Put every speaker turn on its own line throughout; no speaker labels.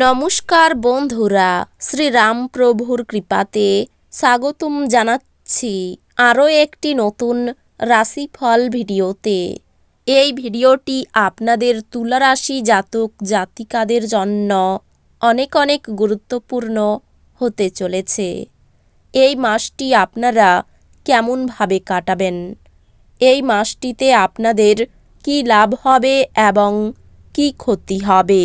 নমস্কার বন্ধুরা শ্রীরামপ্রভুর কৃপাতে স্বাগতম জানাচ্ছি আরও একটি নতুন রাশিফল ভিডিওতে। এই ভিডিওটি আপনাদের তুলা রাশি জাতক জাতিকাদের জন্য অনেক অনেক গুরুত্বপূর্ণ হতে চলেছে। এই মাসটি আপনারা কেমনভাবে কাটাবেন? এই মাসটিতে আপনাদের কি লাভ হবে এবং কি ক্ষতি হবে?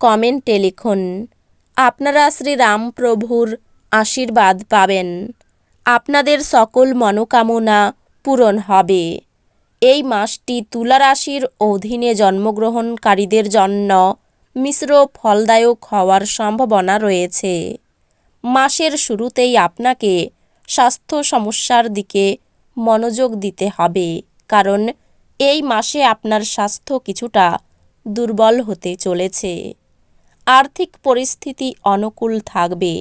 কমেন্টে লিখুন, আপনারা শ্রী শ্রীরামপ্রভুর আশীর্বাদ পাবেন। আপনাদের সকল মনোকামনা পূরণ হবে। এই মাসটি তুলা রাশির অধীনে জন্মগ্রহণকারীদের জন্য মিশ্র ফলদায়ক হওয়ার সম্ভাবনা রয়েছে। মাসের শুরুতেই আপনাকে স্বাস্থ্য সমস্যার দিকে মনোযোগ দিতে হবে, কারণ এই মাসে আপনার স্বাস্থ্য কিছুটা দুর্বল হতে চলেছে। আর্থিক পরিস্থিতি অনুকূল থাকবে,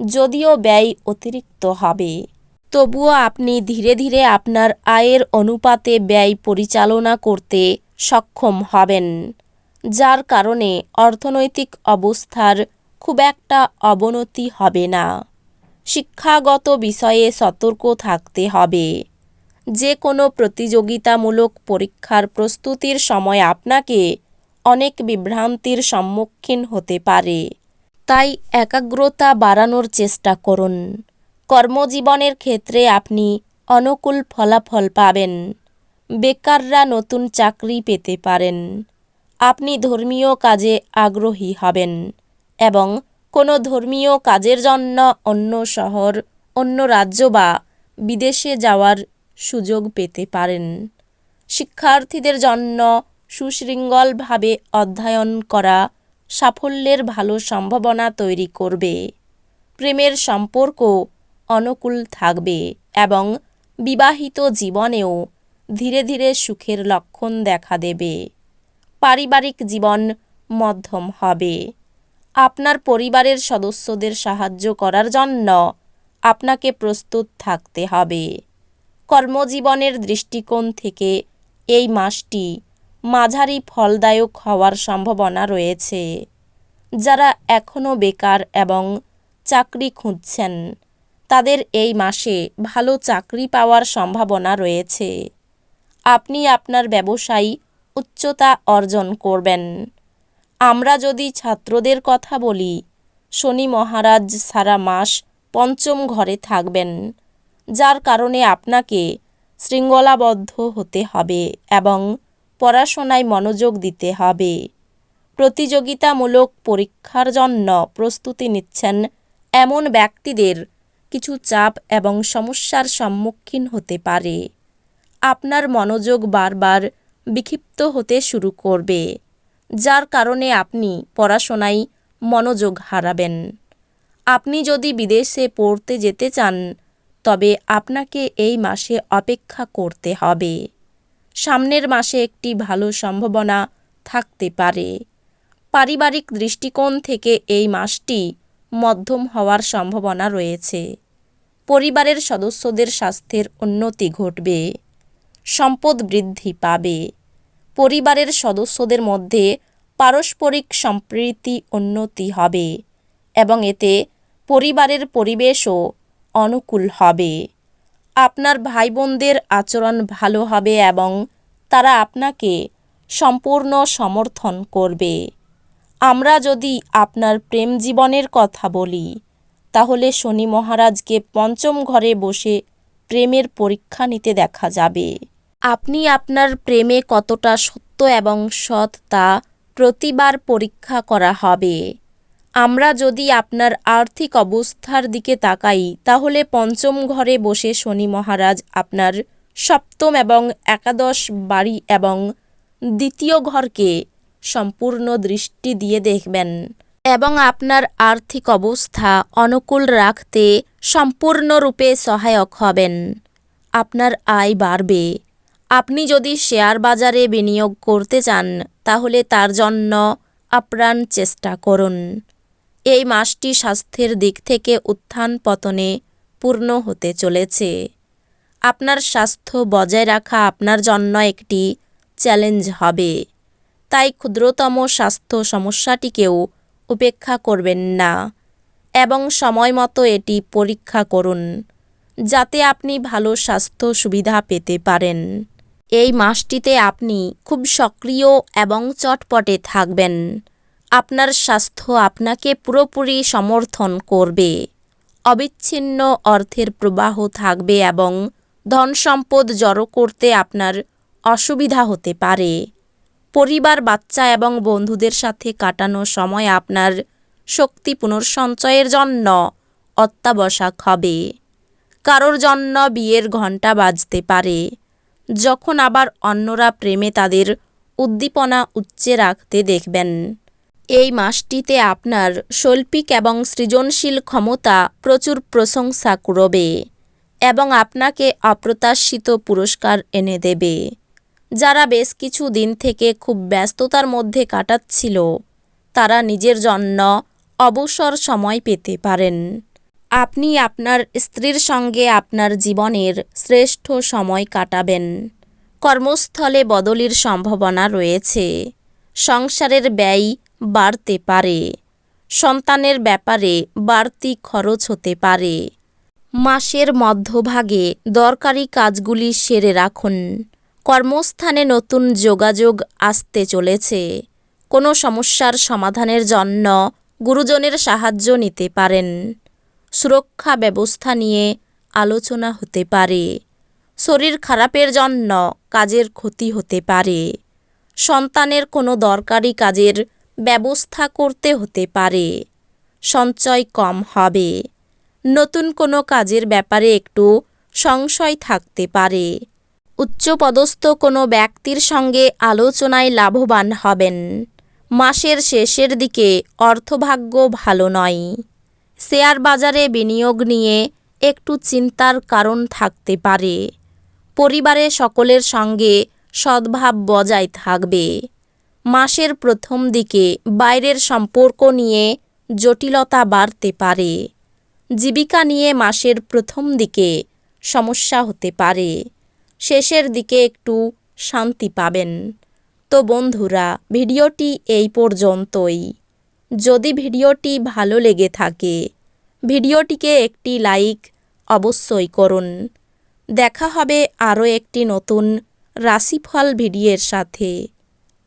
যদিও ব্যয় অতিরিক্ত হবে। তবুও আপনি ধীরে ধীরে আপনার আয়ের অনুপাতে ব্যয় পরিচালনা করতে সক্ষম হবেন, যার কারণে অর্থনৈতিক অবস্থার খুব একটা অবনতি হবে না। শিক্ষাগত বিষয়ে সতর্ক থাকতে হবে। যে কোনো প্রতিযোগিতামূলক পরীক্ষার প্রস্তুতির সময় আপনাকে অনেক বিভ্রান্তির সম্মুখীন হতে পারে। তাই একাগ্রতা বাড়ানোর চেষ্টা করুন। কর্মজীবনের ক্ষেত্রে আপনি অনুকূল ফলাফল পাবেন। বেকাররা নতুন চাকরি পেতে পারেন। আপনি ধর্মীয় কাজে আগ্রহী হবেন এবং কোনো ধর্মীয় কাজের জন্য অন্য শহর, অন্য রাজ্য বা বিদেশে যাওয়ার সুযোগ পেতে পারেন। শিক্ষার্থীদের জন্য সুশৃঙ্খলভাবে অধ্যয়ন করা সাফল্যের ভালো সম্ভাবনা তৈরি করবে। প্রেমের সম্পর্ক অনুকূল থাকবে এবং বিবাহিত জীবনেও ধীরে ধীরে সুখের লক্ষণ দেখা দেবে। পারিবারিক জীবন মধ্যম হবে। আপনার পরিবারের সদস্যদের সাহায্য করার জন্য আপনাকে প্রস্তুত থাকতে হবে। কর্মজীবনের দৃষ্টিকোণ থেকে এই মাসটি মাঝারি ফলদায়ক হওয়ার সম্ভাবনা রয়েছে। যারা এখনও বেকার এবং চাকরি খুঁজছেন, তাদের এই মাসে ভালো চাকরি পাওয়ার সম্ভাবনা রয়েছে। আপনি আপনার ব্যবসায়ী উচ্চতা অর্জন করবেন। আমরা যদি ছাত্রদের কথা বলি, শনি মহারাজ সারা মাস পঞ্চম ঘরে থাকবেন, যার কারণে আপনাকে শৃঙ্খলাবদ্ধ হতে হবে এবং পড়াশোনায় মনোযোগ দিতে হবে। প্রতিযোগিতামূলক পরীক্ষার জন্য প্রস্তুতি নিচ্ছেন এমন ব্যক্তিদের কিছু চাপ এবং সমস্যার সম্মুখীন হতে পারে। আপনার মনোযোগ বারবার বিক্ষিপ্ত হতে শুরু করবে, যার কারণে আপনি পড়াশোনায় মনোযোগ হারাবেন। আপনি যদি বিদেশে পড়তে যেতে চান, তবে আপনাকে এই মাসে অপেক্ষা করতে হবে। সামনের মাসে একটি ভালো সম্ভাবনা থাকতে পারে। পারিবারিক দৃষ্টিকোণ থেকে এই মাসটি মধ্যম হওয়ার সম্ভাবনা রয়েছে। পরিবারের সদস্যদের স্বাস্থ্যের উন্নতি ঘটবে, সম্পদ বৃদ্ধি পাবে। পরিবারের সদস্যদের মধ্যে পারস্পরিক সম্প্রীতি উন্নতি হবে এবং এতে পরিবারের পরিবেশও অনুকূল হবে। আপনার ভাই বোনদের আচরণ ভালো হবে এবং তারা আপনাকে সম্পূর্ণ সমর্থন করবে। আমরা যদি আপনার প্রেম জীবনের কথা বলি, তাহলে শনি মহারাজকে পঞ্চম ঘরে বসে প্রেমের পরীক্ষা নিতে দেখা যাবে। আপনি আপনার প্রেমে কতটা সত্য এবং সৎ তা প্রতিবার পরীক্ষা করা হবে। আমরা যদি আপনার আর্থিক অবস্থার দিকে তাকাই, তাহলে পঞ্চম ঘরে বসে শনি মহারাজ আপনার সপ্তম এবং একাদশ বাড়ি এবং দ্বিতীয় ঘরকে সম্পূর্ণ দৃষ্টি দিয়ে দেখবেন এবং আপনার আর্থিক অবস্থা অনুকূল রাখতে সম্পূর্ণরূপে সহায়ক হবেন। আপনার আয় বাড়বে। আপনি যদি শেয়ার বাজারে বিনিয়োগ করতে চান, তাহলে তার জন্য আপ্রাণ চেষ্টা করুন। এই মাসটি স্বাস্থ্যের দিক থেকে উত্থান পতনে পূর্ণ হতে চলেছে। আপনার স্বাস্থ্য বজায় রাখা আপনার জন্য একটি চ্যালেঞ্জ হবে। তাই ক্ষুদ্রতম স্বাস্থ্য সমস্যাটিকেও উপেক্ষা করবেন না এবং সময় মতো এটি পরীক্ষা করুন, যাতে আপনি ভালো স্বাস্থ্য সুবিধা পেতে পারেন। এই মাসটিতে আপনি খুব সক্রিয় এবং চটপটে থাকবেন। আপনার স্বাস্থ্য আপনাকে পুরোপুরি সমর্থন করবে। অবিচ্ছিন্ন অর্থের প্রবাহ থাকবে এবং ধন সম্পদ জড়ো করতে আপনার অসুবিধা হতে পারে। পরিবার, বাচ্চা এবং বন্ধুদের সাথে কাটানো সময় আপনার শক্তি পুনর্সঞ্চয়ের জন্য অত্যাবশ্যক হবে। কারোর জন্য বিয়ের ঘণ্টা বাজতে পারে। যখন আবার অন্যরা প্রেমে তাদের উদ্দীপনা উচ্চে রাখতে দেখবেন। এই মাসটিতে আপনার শৈল্পিক এবং সৃজনশীল ক্ষমতা প্রচুর প্রশংসা কুড়বে এবং আপনাকে অপ্রত্যাশিত পুরস্কার এনে দেবে। যারা বেশ কিছু দিন থেকে খুব ব্যস্ততার মধ্যে কাটাচ্ছিল, তারা নিজের জন্য অবসর সময় পেতে পারেন। আপনি আপনার স্ত্রীর সঙ্গে আপনার জীবনের শ্রেষ্ঠ সময় কাটাবেন। কর্মস্থলে বদলির সম্ভাবনা রয়েছে। সংসারের ব্যয় বাড়তে পারে। সন্তানের ব্যাপারে বাড়তি খরচ হতে পারে। মাসের মধ্যভাগে দরকারি কাজগুলি সেরে রাখুন। কর্মস্থানে নতুন যোগাযোগ আসতে চলেছে। কোনো সমস্যার সমাধানের জন্য গুরুজনের সাহায্য নিতে পারেন। সুরক্ষা ব্যবস্থা নিয়ে আলোচনা হতে পারে। শরীর খারাপের জন্য কাজের ক্ষতি হতে পারে। সন্তানের কোনো দরকারি কাজের ব্যবস্থা করতে হতে পারে। সঞ্চয় কম হবে। নতুন কোনো কাজের ব্যাপারে একটু সংশয় থাকতে পারে। উচ্চপদস্থ কোনো ব্যক্তির সঙ্গে আলোচনায় লাভবান হবেন। মাসের শেষের দিকে অর্থভাগ্য ভালো নয়। শেয়ার বাজারে বিনিয়োগ নিয়ে একটু চিন্তার কারণ থাকতে পারে। পরিবারে সকলের সঙ্গে সদ্ভাব বজায় থাকবে। মাসের প্রথম দিকে বাইরের সম্পর্ক নিয়ে জটিলতা বাড়তে পারে। জীবিকা নিয়ে মাসের প্রথম দিকে সমস্যা হতে পারে। শেষের দিকে একটু শান্তি পাবেন। তো বন্ধুরা, ভিডিওটি এই পর্যন্তই। যদি ভিডিওটি ভালো লেগে থাকে, ভিডিওটিকে একটি লাইক অবশ্যই করুন। দেখা হবে আরও একটি নতুন রাশিফল ভিডিওর সাথে।